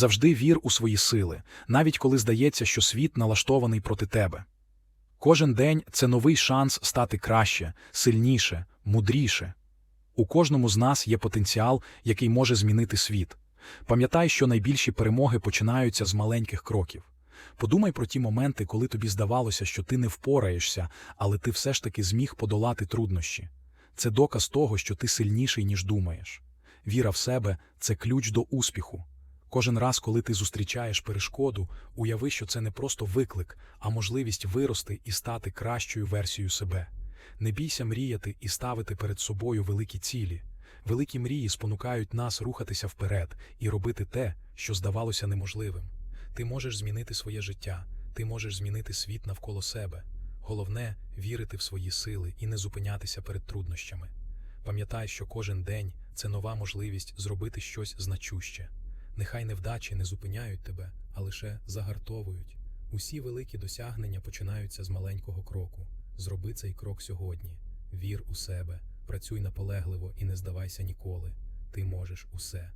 Завжди вір у свої сили, навіть коли здається, що світ налаштований проти тебе. Кожен день це новий шанс стати краще, сильніше, мудріше. У кожному з нас є потенціал, який може змінити світ. Пам'ятай, що найбільші перемоги починаються з маленьких кроків. Подумай про ті моменти, коли тобі здавалося, що ти не впораєшся, але ти все ж таки зміг подолати труднощі. Це доказ того, що ти сильніший, ніж думаєш. Віра в себе це ключ до успіху. Кожен раз, коли ти зустрічаєш перешкоду, уяви, що це не просто виклик, а можливість вирости і стати кращою версією себе. Не бійся мріяти і ставити перед собою великі цілі. Великі мрії спонукають нас рухатися вперед і робити те, що здавалося неможливим. Ти можеш змінити своє життя, ти можеш змінити світ навколо себе. Головне вірити в свої сили і не зупинятися перед труднощами. Пам'ятай, що кожен день це нова можливість зробити щось значуще. Нехай невдачі не зупиняють тебе, а лише загартовують. Усі великі досягнення починаються з маленького кроку. Зроби цей крок сьогодні. Вір у себе, працюй наполегливо і не здавайся ніколи. Ти можеш усе.